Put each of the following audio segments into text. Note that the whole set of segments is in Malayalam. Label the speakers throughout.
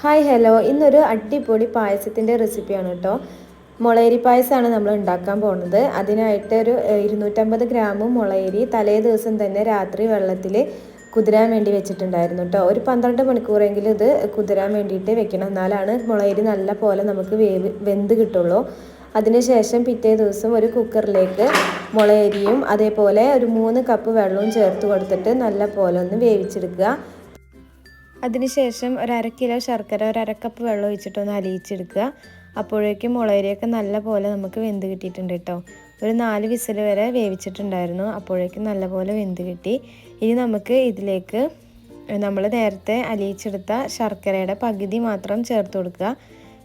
Speaker 1: ഹായ് ഹലോ ഇന്നൊരു അടിപൊളി പായസത്തിന്റെ റെസിപ്പിയാണ് കേട്ടോ മുളയരി പായസമാണ് നമ്മൾ ഉണ്ടാക്കാൻ പോകുന്നത്. അതിനായിട്ട് ഒരു ഇരുന്നൂറ്റമ്പത് ഗ്രാം മുളയരി തലേ ദിവസം തന്നെ രാത്രി വെള്ളത്തിൽ കുതിരാൻ വേണ്ടി വെച്ചിട്ടുണ്ടായിരുന്നു കേട്ടോ ഒരു പന്ത്രണ്ട് മണിക്കൂറെങ്കിലും ഇത് കുതിരാൻ വേണ്ടിയിട്ട് വെക്കണം. എന്നാലാണ് മുളയരി നല്ല പോലെ നമുക്ക് വേവ് വെന്ത് കിട്ടുള്ളൂ. അതിനുശേഷം പിറ്റേ ദിവസം ഒരു കുക്കറിലേക്ക് മുളയരിയും അതേപോലെ ഒരു മൂന്ന് കപ്പ് വെള്ളവും ചേർത്ത് കൊടുത്തിട്ട് നല്ല പോലെ ഒന്ന് വേവിച്ചെടുക്കുക. അതിനുശേഷം ഒരു അര കിലോ ശർക്കര ഒരു അരക്കപ്പ് വെള്ളം ഒഴിച്ചിട്ടൊന്ന് അലിയിച്ചെടുക്കുക. അപ്പോഴേക്കും മുളകരിയൊക്കെ നല്ല പോലെ നമുക്ക് വെന്ത് കിട്ടിയിട്ടുണ്ട് കേട്ടോ. ഒരു നാല് വിസിൽ വരെ വേവിച്ചിട്ടുണ്ടായിരുന്നു. അപ്പോഴേക്കും നല്ല പോലെ വെന്ത് കിട്ടി. ഇനി നമുക്ക് ഇതിലേക്ക് നമ്മൾ നേരത്തെ അലിയിച്ചെടുത്ത ശർക്കരയുടെ പകുതി മാത്രം ചേർത്ത് കൊടുക്കുക.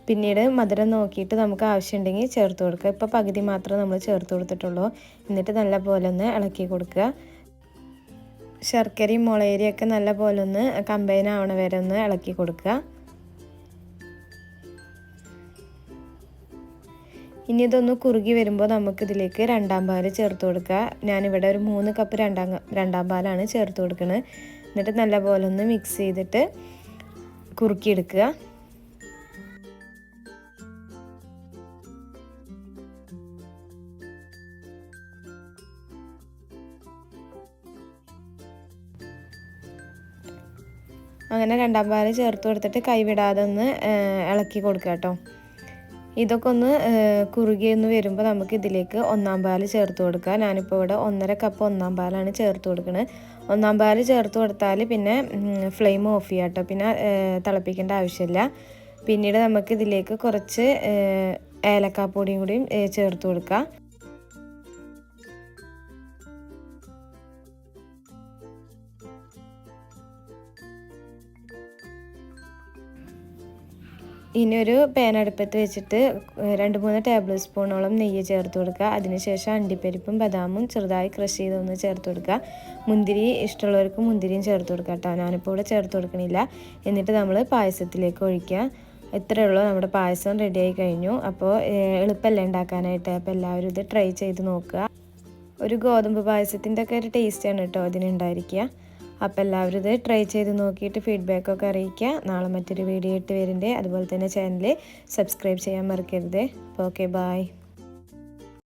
Speaker 1: പിന്നീട് മധുരം നോക്കിയിട്ട് നമുക്ക് ആവശ്യമുണ്ടെങ്കിൽ ചേർത്ത് കൊടുക്കുക. ഇപ്പോൾ പകുതി മാത്രം നമ്മൾ ചേർത്ത് കൊടുത്തിട്ടുള്ളൂ. എന്നിട്ട് നല്ല പോലെ ഒന്ന് ഇളക്കി കൊടുക്കുക. ശർക്കരയും മുളയരിയൊക്കെ നല്ല പോലെ ഒന്ന് കമ്പൈൻ ആവണ വരെ ഒന്ന് ഇളക്കി കൊടുക്കുക. ഇനി ഇതൊന്ന് കുറുകി വരുമ്പോൾ നമുക്കിതിലേക്ക് രണ്ടാം പാൽ ചേർത്ത് കൊടുക്കുക. ഞാനിവിടെ ഒരു മൂന്ന് കപ്പ് രണ്ടാം രണ്ടാം പാലാണ് ചേർത്ത് കൊടുക്കുന്നത് എന്നിട്ട് നല്ല പോലെ ഒന്ന് മിക്സ് ചെയ്തിട്ട് കുറുക്കിയെടുക്കുക. അങ്ങനെ രണ്ടാം പാൽ ചേർത്ത് കൊടുത്തിട്ട് കൈവിടാതെ ഒന്ന് ഇളക്കി കൊടുക്കുക കേട്ടോ. ഇതൊക്കെ ഒന്ന് കുറുകി എന്ന് വരുമ്പോൾ നമുക്ക് ഇതിലേക്ക് ഒന്നാം പാൽ ചേർത്ത് കൊടുക്കുക. ഞാനിപ്പോൾ ഇവിടെ ഒന്നര കപ്പ് ഒന്നാം പാലാണ് ചേർത്ത് കൊടുക്കുന്നത് ഒന്നാം പാൽ ചേർത്ത് കൊടുത്താൽ പിന്നെ ഫ്ലെയിം ഓഫ് ചെയ്യാം കേട്ടോ. പിന്നെ തിളപ്പിക്കേണ്ട ആവശ്യമില്ല. പിന്നീട് നമുക്ക് ഇതിലേക്ക് കുറച്ച് ഏലക്കാപ്പൊടിയും കൂടിയും ചേർത്ത് കൊടുക്കുക. ഇനി ഒരു പാൻ അടുപ്പത്ത് വെച്ചിട്ട് രണ്ട് മൂന്ന് ടേബിൾ സ്പൂണോളം നെയ്യ് ചേർത്ത് കൊടുക്കുക. അതിനുശേഷം അണ്ടിപ്പരിപ്പും ബദാമും ചെറുതായി ക്രഷ് ചെയ്തൊന്ന് ചേർത്ത് കൊടുക്കുക. മുന്തിരി ഇഷ്ടമുള്ളവർക്ക് മുന്തിരിയും ചേർത്ത് കൊടുക്കുക കേട്ടോ. ഞാനിപ്പോൾ ഇവിടെ ചേർത്ത് കൊടുക്കണില്ല. എന്നിട്ട് നമ്മൾ പായസത്തിലേക്ക് ഒഴിക്കുക. ഇത്രയേ ഉള്ളൂ. നമ്മുടെ പായസം റെഡിയായി കഴിഞ്ഞു. അപ്പോൾ എളുപ്പമല്ലേ ഉണ്ടാക്കാനായിട്ട്? അപ്പോൾ എല്ലാവരും ഇത് ട്രൈ ചെയ്ത് നോക്കുക. ഒരു ഗോതമ്പ് പായസത്തിന്റെ ഒക്കെ ഒരു ടേസ്റ്റാണ് കേട്ടോ അതിനുണ്ടായിരിക്കുക അപ്പോൾ എല്ലാവരും ഇത് ട്രൈ ചെയ്ത് നോക്കിയിട്ട് ഫീഡ്ബാക്കൊക്കെ അറിയിക്കുക. നാളെ മറ്റൊരു വീഡിയോ ഇട്ട് വരുന്നുണ്ട് അതുപോലെ തന്നെ ചാനൽ സബ്സ്ക്രൈബ് ചെയ്യാൻ മറക്കരുത്. Okay bye